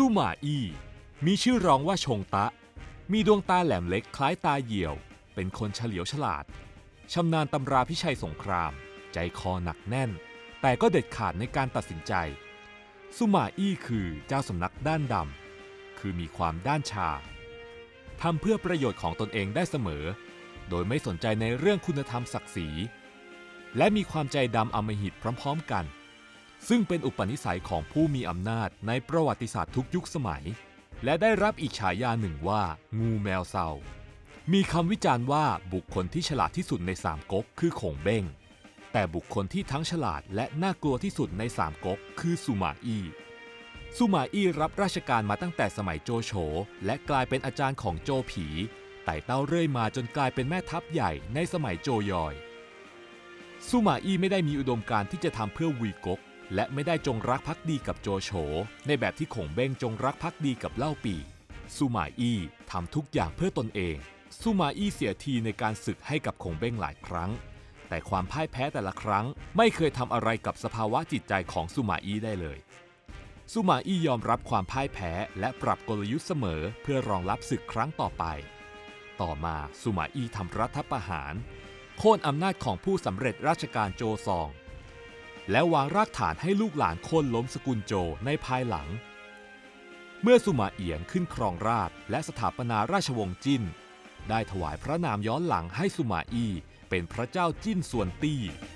สู้หมาอี้มีชื่อรองว่าชงตะ มีดวงตาแหลมเล็กคล้ายตาเหี่ยว เป็นคนเฉลียวฉลาดชำนาญตำราพิชัยสงคราม ใจคอหนักแน่น แต่ก็เด็ดขาดในการตัดสินใจสุมาอี้คือเจ้าสำนักด้านดำคือมีความด้านชาทำเพื่อประโยชน์ของตนเองได้เสมอ โดยไม่สนใจในเรื่องคุณธรรมศักดิ์ศรี และมีความใจดำอำมหิตพร้อม ๆ กัน ซึ่งเป็นอุปนิสัยของผู้มีอำนาจในประวัติศาสตร์ทุกยุคสมัย และได้รับอีกฉายาหนึ่งว่า งูแมวเซามีคำวิจารณ์ว่าบุคคลที่ฉลาดที่สุดในสามก๊กคือขงเบ้ง แต่บุคคลที่ทั้งฉลาดและน่ากลัวที่สุดในสามก๊กคือสุมาอี้สุมาอี้รับราชการมาตั้งแต่สมัยโจโฉและกลายเป็นอาจารย์ของโจผีไต่เต้าเรื่อยมาจนกลายเป็นแม่ทัพใหญ่ในสมัยโจยอยสุมาอี้ไม่ได้มีอุดมการณ์ที่จะทำเพื่อวีกก และไม่ได้จงรักภักดีกับโจโฉในแบบที่ขงเบ้งจงรักภักดีกับเล่าปีสุมาอี้ทำทุกอย่างเพื่อตนเองสุมาอี้เสียทีในการศึกให้กับขงเบ้งหลายครั้ง แต่ความพ่ายแพ้แต่ละครั้ง ไม่เคยทำอะไรกับสภาวะจิตใจของสุมาอี้ได้เลยสุมาอี้ยอมรับความพ่ายแพ้และปรับกลยุทธ์เสมอเพื่อรองรับศึกครั้งต่อไป ต่อมาสุมาอี้ทำรัฐประหาร โค่นอำนาจของผู้สำเร็จราชการโจซอง และวางรากฐานให้ลูกหลานโค่นล้มสกุลโจในภายหลัง เมื่อสุมาเอียงขึ้นครองราชและสถาปนาราชวงศ์จิ้น ได้ถวายพระนามย้อนหลังให้สุมาอี้เป็นพระเจ้าจิ้นส่วนตี้「